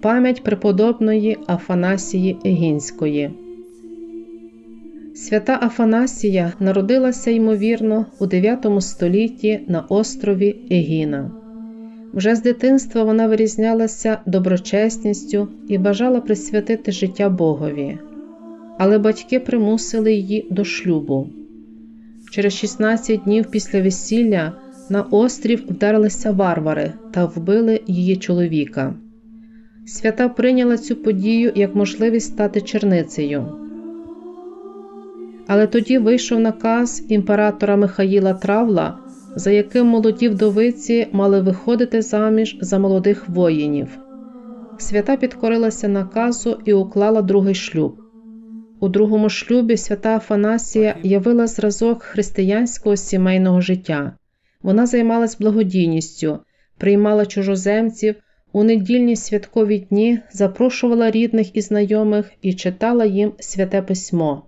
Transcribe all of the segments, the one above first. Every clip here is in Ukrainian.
Пам'ять преподобної Афанасії Егінської. Свята Афанасія народилася, ймовірно, у 9 столітті на острові Егіна. Вже з дитинства вона вирізнялася доброчесністю і бажала присвятити життя Богові, але батьки примусили її до шлюбу. Через 16 днів після весілля на острів вдарилися варвари та вбили її чоловіка. Свята прийняла цю подію як можливість стати черницею. Але тоді вийшов наказ імператора Михаїла Травла, за яким молоді вдовиці мали виходити заміж за молодих воїнів. Свята підкорилася наказу і уклала другий шлюб. У другому шлюбі свята Афанасія явила зразок християнського сімейного життя. Вона займалась благодійністю, приймала чужоземців, у недільні святкові дні запрошувала рідних і знайомих і читала їм святе письмо.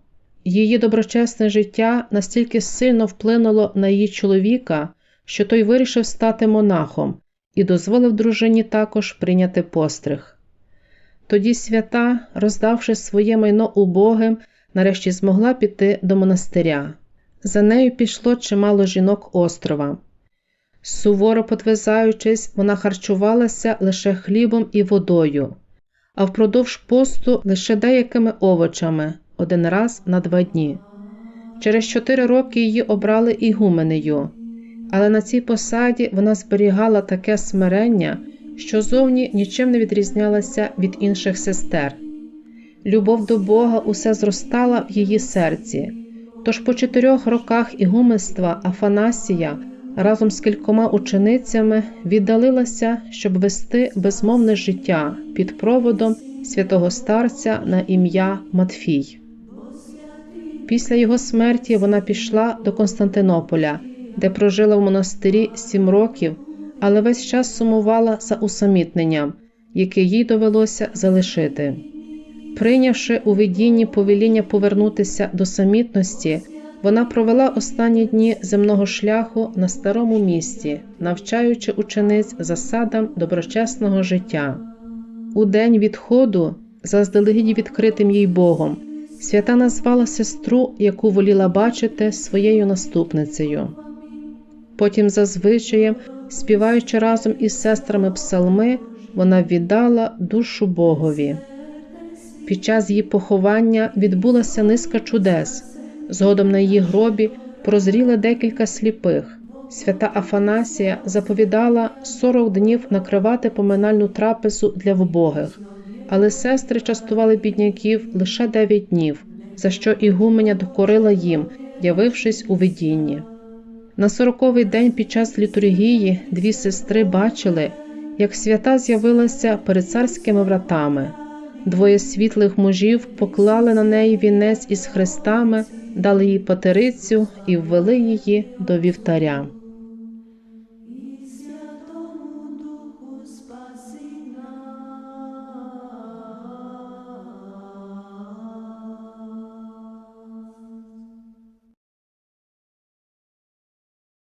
Її доброчесне життя настільки сильно вплинуло на її чоловіка, що той вирішив стати монахом і дозволив дружині також прийняти постриг. Тоді свята, роздавши своє майно убогим, нарешті змогла піти до монастиря. За нею пішло чимало жінок острова. Суворо подвизаючись, вона харчувалася лише хлібом і водою, а впродовж посту лише деякими овочами один раз на два дні. Через чотири роки її обрали ігуменею, але на цій посаді вона зберігала таке смирення, що зовні нічим не відрізнялася від інших сестер. Любов до Бога усе зростала в її серці. Тож по чотирьох роках ігуменства Афанасія разом з кількома ученицями віддалилася, щоб вести безмовне життя під проводом святого старця на ім'я Матфій. Після його смерті вона пішла до Константинополя, де прожила в монастирі сім років, але весь час сумувала за усамітненням, яке їй довелося залишити. Прийнявши у видінні повеління повернутися до самітності, вона провела останні дні земного шляху на старому місці, навчаючи учениць засадам доброчесного життя. У день відходу, заздалегідь відкритим їй Богом, свята назвала сестру, яку воліла бачити своєю наступницею. Потім, за звичаєм, співаючи разом із сестрами псалми, вона віддала душу Богові. Під час її поховання відбулася низка чудес. Згодом на її гробі прозріли декілька сліпих. Свята Афанасія заповідала 40 днів накривати поминальну трапезу для вбогих, але сестри частували бідняків лише 9 днів, за що ігуменя докорила їм, явившись у видінні. На сороковий день під час літургії дві сестри бачили, як свята з'явилася перед царськими вратами. Двоє світлих мужів поклали на неї вінець із хрестами, дали їй патерицю і ввели її до вівтаря.